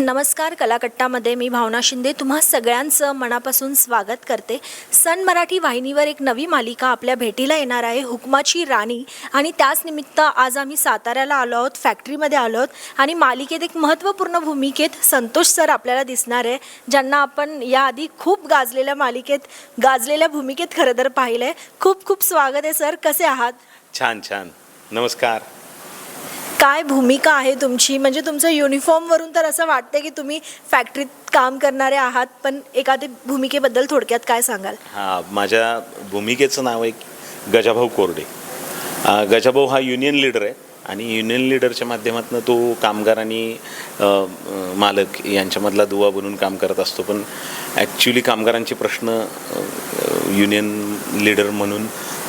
नमस्कार कलाकट्टामध्ये मी भावना शिंदे तुम्हा सगळ्यांचं मनापासून स्वागत करते. सन मराठी वाहिनीवर एक नवी मालिका आपल्या भेटीला येणार आहे हुकमाची राणी. आणि त्याच निमित्त आज आम्ही साताऱ्याला आलो आहोत फॅक्टरीमध्ये आलो आहोत. आणि मालिकेत एक महत्त्वपूर्ण भूमिकेत संतोष सर आपल्याला दिसणार आहे ज्यांना आपण याआधी खूप गाजलेल्या मालिकेत गाजलेल्या भूमिकेत खरं तर पाहिलं आहे खूप खूप स्वागत आहे सर. कसे आहात? छान छान. नमस्कार. काय भूमिका आहे तुमची? म्हणजे तुमचं युनिफॉर्मवरून तर असं वाटतं की तुम्ही फॅक्टरीत काम करणारे आहात पण एखादी भूमिकेबद्दल थोडक्यात काय सांगाल? हा माझ्या भूमिकेचं नाव आहे गजाभाऊ कोरडे. गजाभाऊ हा युनियन लीडर आहे आणि युनियन लीडरच्या माध्यमातून तो कामगार आणि मालक यांच्यामधला दुवा बनून काम करत असतो. पण ॲक्च्युली कामगारांचे प्रश्न युनियन लीडर म्हणून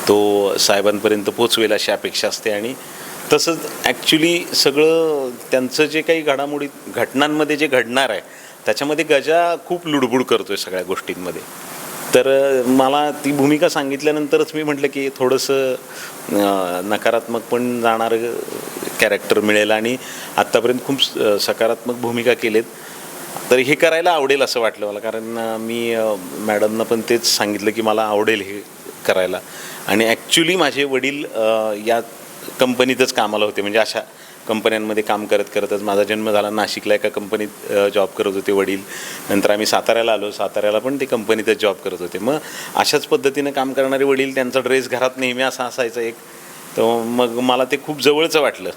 तो साहेबांपर्यंत पोचवेल अशी अपेक्षा असते आणि तसंच ॲक्च्युली सगळं त्यांचं जे काही घडामोडी घटनांमध्ये जे घडणार आहे त्याच्यामध्ये गजा खूप लुडबुड आहे सगळ्या गोष्टींमध्ये. तर मला ती भूमिका सांगितल्यानंतरच मी म्हटलं की थोडंसं नकारात्मक पण जाणारं कॅरेक्टर मिळेल आणि आत्तापर्यंत खूप सकारात्मक भूमिका केलेत. तर हे करायला आवडेल असं वाटलं मला कारण मी मॅडमना पण तेच सांगितलं की मला आवडेल हे करायला. आणि ॲक्च्युली माझे वडील या कंपनीतच कामाला होते. म्हणजे अशा कंपन्यांमध्ये काम करत करतच माझा जन्म झाला. नाशिकला एका कंपनीत जॉब करत होते वडील. नंतर आम्ही साताऱ्याला आलो. साताऱ्याला पण ते कंपनीतच जॉब करत होते. मग अशाच पद्धतीनं काम करणारे वडील त्यांचा ड्रेस घरात नेहमी असा असायचा एक. तर मग मला ते खूप जवळचं वाटलं.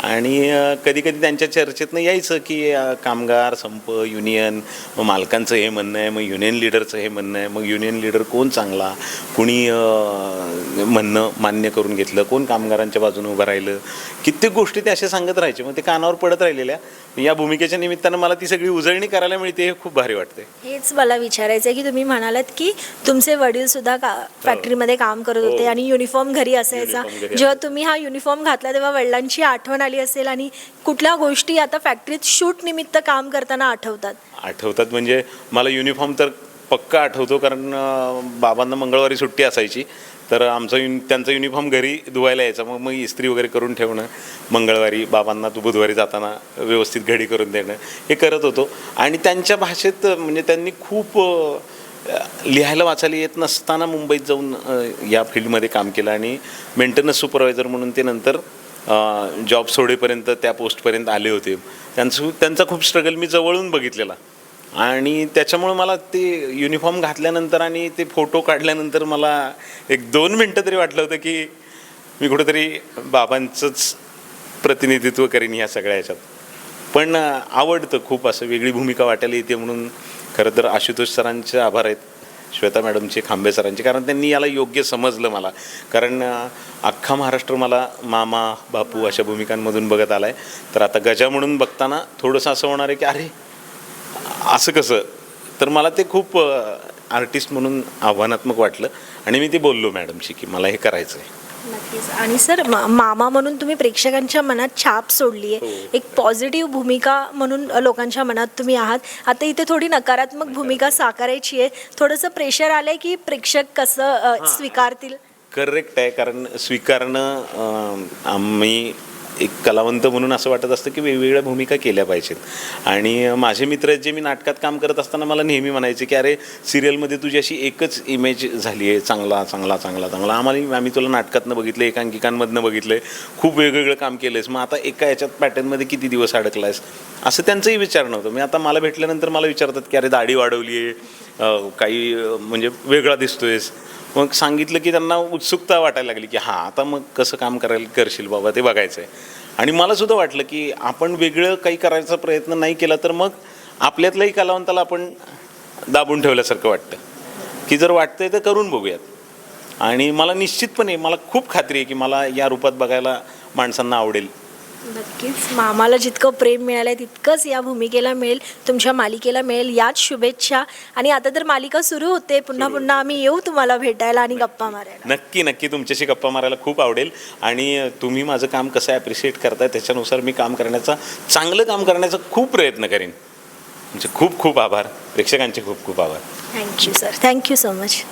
आणि कधी कधी त्यांच्या चर्चेतनं यायचं की कामगार संप युनियन मग मालकांचं हे म्हणणं आहे मग युनियन लिडरचं हे म्हणणं आहे मग युनियन लिडर कोण चांगला? कुणी म्हणणं मान्य करून घेतलं? कोण कामगारांच्या बाजूने उभं राहिलं? कित्येक गोष्टी ते असे सांगत राहायचे मग ते कानावर पडत राहिलेल्या. या भूमिकेच्या निमित्तानं मला ती सगळी उजळणी करायला मिळते हे खूप भारी वाटते हेच मला विचारायचं आहे की तुम्ही म्हणालात की तुमचे वडील सुद्धा का फॅक्टरीमध्ये काम करत होते हो. आणि युनिफॉर्म घरी असायचा. जेव्हा तुम्ही हा युनिफॉर्म घातला तेव्हा वडिलांची आठवण आली असेल आणि कुठल्या गोष्टी आता फॅक्टरीत शूट निमित्त काम करताना आठवतात? आठवतात म्हणजे मला युनिफॉर्म तर पक्का आठवतो कारण बाबांना मंगळवारी सुट्टी असायची. तर आमचा युन त्यांचा युनिफॉर्म घरी धुवायला यायचा. मग मग इस्त्री वगैरे करून ठेवणं मंगळवारी बाबांना तू बुधवारी जाताना व्यवस्थित घडी करून देणं हे करत होतो. आणि त्यांच्या भाषेत म्हणजे त्यांनी खूप लिहायला वाचायला येत नसताना मुंबईत जाऊन या फील्डमध्ये काम केलं. आणि मेंटेनन्स सुपरवायझर म्हणून ते नंतर जॉब सोडेपर्यंत त्या पोस्टपर्यंत आले होते. त्यांचं त्यांचा खूप स्ट्रगल मी जवळून बघितलेला. आणि त्याच्यामुळे मला ते युनिफॉर्म घातल्यानंतर आणि ते फोटो काढल्यानंतर मला एक दोन मिनटं तरी वाटलं होतं की मी कुठंतरी बाबांचंच प्रतिनिधित्व करीन ह्या सगळ्या ह्याच्यात. पण आवडतं खूप असं वेगळी भूमिका वाटायला येते म्हणून. खरं तर आशुतोष सरांचे आभार आहेत. श्वेता मॅडमचे खांबे सरांचे. कारण त्यांनी याला योग्य समजलं मला. कारण अख्खा महाराष्ट्र मला मामा बापू अशा भूमिकांमधून बघत आला आहे तर आता गजा म्हणून बघताना थोडंसं असं होणार आहे की अरे असं कसं? तर मला ते खूप आर्टिस्ट म्हणून आव्हानात्मक वाटलं. आणि मी ते बोललो मॅडमशी की मला हे करायचं आहे नक्कीच. आणि सर मा- मामा म्हणून तुम्ही प्रेक्षकांच्या मनात छाप सोडली आहे. एक पॉझिटिव्ह भूमिका म्हणून लोकांच्या मनात तुम्ही आहात. आता इथे थोडी नकारात्मक भूमिका साकारायची आहे. थोडंसं प्रेशर आलंय की प्रेक्षक कसं अ, स्वीकारतील? करेक्ट आहे. कारण स्वीकारणं अं, आम्ही एक कलावंत म्हणून असं वाटत असतं की वेगवेगळ्या भूमिका केल्या पाहिजेत. आणि माझे मित्र आहेत जे मी नाटकात काम करत असताना मला नेहमी म्हणायचे की अरे सिरियलमध्ये तुझी अशी एकच इमेज झाली आहे चांगला चांगला चांगला चांगला. आम्हाला आम्ही तुला नाटकातनं बघितलं एकांकिकांमधनं बघितलं खूप वेगवेगळं काम केलं आहेस मग आता एका याच्यात पॅटर्नमध्ये किती दिवस अडकला आहेस असं त्यांचंही विचार नव्हतं. मी आता मला भेटल्यानंतर मला विचारतात की अरे दाढी वाढवली आहे काही म्हणजे वेगळा दिसतोयस. मग सांगितलं की त्यांना उत्सुकता वाटायला लागली की हां आता मग कसं काम करायला करशील बाबा ते बघायचं आहे आणि मला सुद्धा वाटलं की आपण वेगळं काही करायचा प्रयत्न नाही केला तर मग आपल्यातल्याही कलावंताला आपण दाबून ठेवल्यासारखं वाटतं. की जर वाटतंय तर करून बघूयात. आणि मला निश्चितपणे मला खूप खात्री आहे की मला या रूपात बघायला माणसांना आवडेल. नक्कीच. मामाला जितकं प्रेम मिळालंय तितकंच या भूमिकेला मिळेल तुमच्या मालिकेला मिळेल. याच शुभेच्छा. आणि आता तर मालिका सुरू होते. पुन्हा पुन्हा आम्ही येऊ तुम्हाला भेटायला आणि गप्पा मारायला. नक्की नक्की. तुमच्याशी गप्पा मारायला खूप आवडेल. आणि तुम्ही माझं काम कसं ॲप्रिशिएट करताय त्याच्यानुसार मी काम करण्याचा चांगलं काम करण्याचा खूप प्रयत्न करेन. म्हणजे खूप खूप आभार. प्रेक्षकांचे खूप खूप आभार. Thank you sir thank you so much